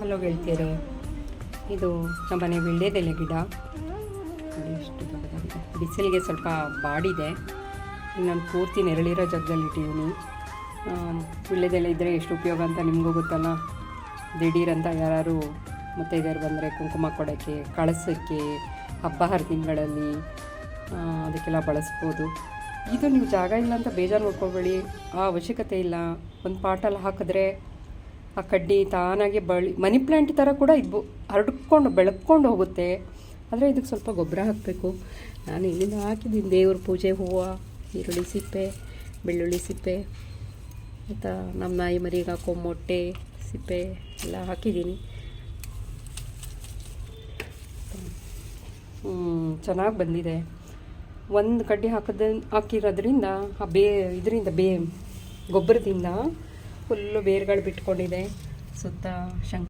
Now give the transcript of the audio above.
Hello ಗೆಳತಿಯರೇ, ಇದು ನಮ್ಮನೆ ವೀಳ್ಯದೆಲೆ ಗಿಡ. ಎಷ್ಟು ದೊಡ್ಡದಾಗಿದೆ. ಬಿಸಿಲಿಗೆ ಸ್ವಲ್ಪ ಬಾಡಿದೆ. ನಾನು ಪೂರ್ತಿ ನೆರಳಿರೋ ಜಾಗದಲ್ಲಿ ಇಟ್ಟಿದ್ದೀನಿ. ವೀಳ್ಯದೆಲೆ ಇದ್ದರೆ ಎಷ್ಟು ಉಪಯೋಗ ಅಂತ ನಿಮಗೂ ಗೊತ್ತಲ್ಲ. ದಿಢೀರಂತ ಯಾರು ಮುತ್ತೈದೆಯರು ಬಂದರೆ ಕುಂಕುಮ ಕೊಡೋಕ್ಕೆ, ಕಳಸೋಕ್ಕೆ, ಹಬ್ಬ ಹರಿದಿನಗಳಲ್ಲಿ ಅದಕ್ಕೆಲ್ಲ ಬಳಸ್ಬೋದು. ಇದು ನೀವು ಜಾಗ ಇಲ್ಲ ಅಂತ ಬೇಜಾರು ನೋಡ್ಕೊಬೇಡಿ ಆ ಅವಶ್ಯಕತೆ ಇಲ್ಲ. ಒಂದು ಪಾಟಲ್ಲಿ ಹಾಕಿದ್ರೆ ಆ ಕಡ್ಡಿ ತಾನಾಗೆ ಬಳಿ ಮನಿ ಪ್ಲ್ಯಾಂಟ್ ಥರ ಕೂಡ ಇದು ಹರಡ್ಕೊಂಡು, ಬೆಳಕೊಂಡು ಹೋಗುತ್ತೆ. ಆದರೆ ಇದಕ್ಕೆ ಸ್ವಲ್ಪ ಗೊಬ್ಬರ ಹಾಕಬೇಕು. ನಾನು ಇಲ್ಲಿಂದ ಹಾಕಿದ್ದೀನಿ. ದೇವ್ರ ಪೂಜೆ, ಹೂವು, ಈರುಳ್ಳಿ ಸಿಪ್ಪೆ, ಬೆಳ್ಳುಳ್ಳಿ ಸಿಪ್ಪೆ ಮತ್ತು ನಮ್ಮ ನಾಯಿ ಮರಿಗೆ ಹಾಕೋ ಮೊಟ್ಟೆ, ಸಿಪ್ಪೆ ಎಲ್ಲ ಹಾಕಿದ್ದೀನಿ. ಚೆನ್ನಾಗಿ ಬಂದಿದೆ. ಒಂದು ಕಡ್ಡಿ ಹಾಕದ ಹಾಕಿರೋದ್ರಿಂದ, ಆ ಬೇ, ಇದರಿಂದ ಬೇ, ಗೊಬ್ಬರದಿಂದ ಫುಲ್ಲು ಬೇರುಗಳು ಬಿಟ್ಕೊಂಡಿದೆ. ಸುತ್ತ ಶಂಕ